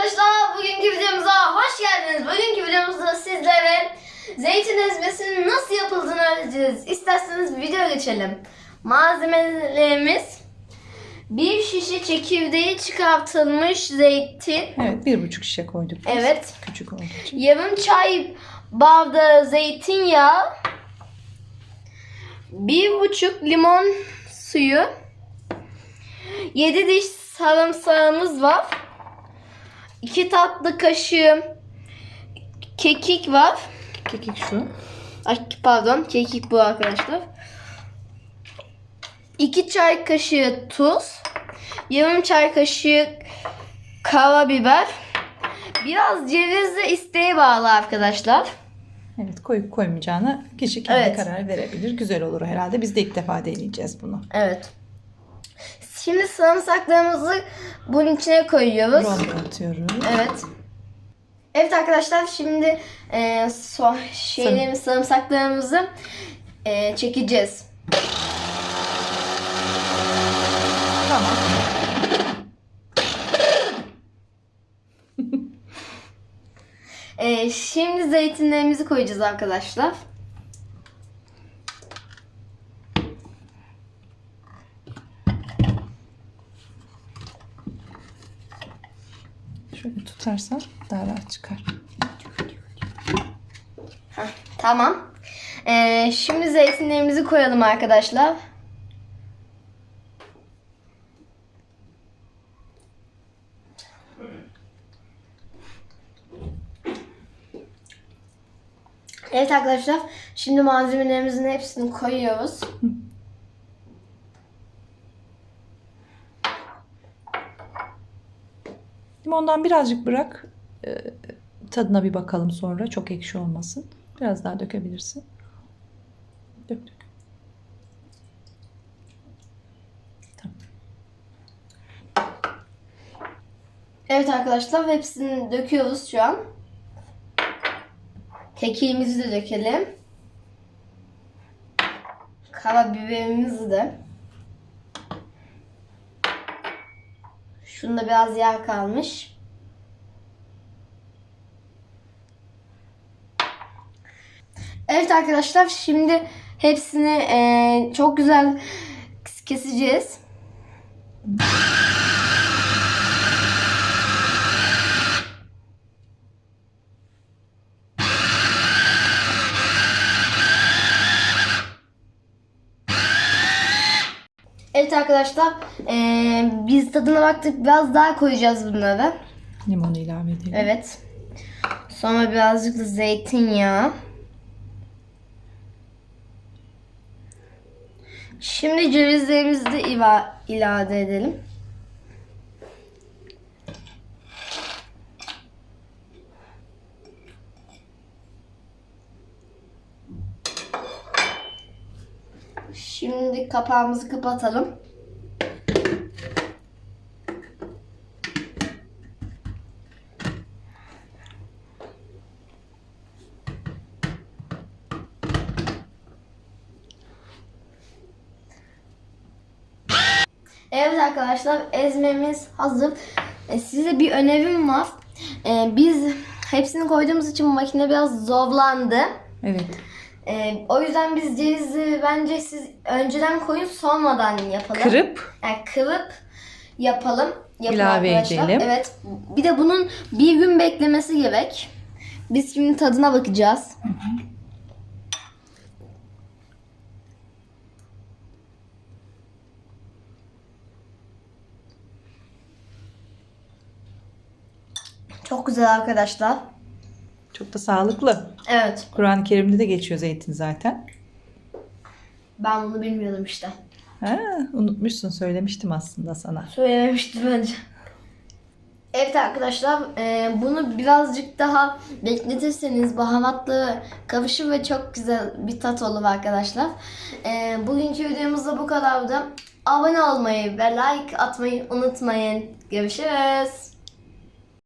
arkadaşlar bugünkü videomuza hoş geldiniz. Bugünkü videomuzda sizlere zeytin ezmesinin nasıl yapıldığını öğreteceğiz. İsterseniz video geçelim. Malzemelerimiz bir şişe çekirdeği çıkartılmış zeytin, Evet bir buçuk şişe koyduk. biz. Evet. Küçük olduğu için. yarım çay bardağı zeytinyağı, bir buçuk limon suyu, yedi diş sarımsağımız var. 2 tatlı kaşığı kekik var. Kekik şu. Ay, pardon kekik bu arkadaşlar. 2 çay kaşığı tuz. Yarım çay kaşığı karabiber. Biraz ceviz de isteğe bağlı arkadaşlar. Evet koyup koymayacağına kişi kendi Evet. karar verebilir. Güzel olur herhalde. Biz de ilk defa deneyeceğiz bunu. Evet. Şimdi sarımsaklarımızı bunun içine koyuyoruz. Ronda atıyoruz. Evet. Evet arkadaşlar şimdi e, so şeylerimiz sarımsaklarımızı e, çekeceğiz. Tamam. E, şimdi zeytinlerimizi koyacağız arkadaşlar. Şöyle tutarsan daha rahat çıkar. Heh, tamam. E, şimdi zeytinlerimizi koyalım arkadaşlar. Evet arkadaşlar şimdi malzemelerimizin hepsini koyuyoruz. Limondan birazcık bırak. Ee, tadına bir bakalım sonra. Çok ekşi olmasın. Biraz daha dökebilirsin. Dök dök. Tamam. Evet arkadaşlar hepsini döküyoruz şu an. Kekiğimizi de dökelim. Karabiberimizi de. Şunda biraz yer kalmış. Evet arkadaşlar şimdi hepsini eee, çok güzel keseceğiz. Evet arkadaşlar eee, biz tadına baktık biraz daha koyacağız bunları. Limonu ilave edelim. Evet. Sonra birazcık da zeytinyağı. Şimdi cevizlerimizi de ilave edelim. Şimdi kapağımızı kapatalım. Evet arkadaşlar ezmemiz hazır. E, size bir önerim var. E, biz hepsini koyduğumuz için makine biraz zorlandı. Evet. E, o yüzden biz cevizi bence siz önceden koyun sonradan yapalım. Kırıp Yani kırıp yapalım. Yapın İlave arkadaşlar. edelim. Evet. Bir de bunun bir gün beklemesi gerek. Biz şimdi tadına bakacağız. Çok güzel arkadaşlar. Çok da sağlıklı. Evet. Kur'an-ı Kerim'de de geçiyor zeytin zaten. Ben bunu bilmiyordum işte. Ha, unutmuşsun söylemiştim aslında sana. Söylememiştim bence. Evet arkadaşlar e, bunu birazcık daha bekletirseniz baharatlı kavuşur ve çok güzel bir tat olur arkadaşlar. E, bugünkü videomuz da bu kadardı. Abone olmayı ve like atmayı unutmayın. Görüşürüz.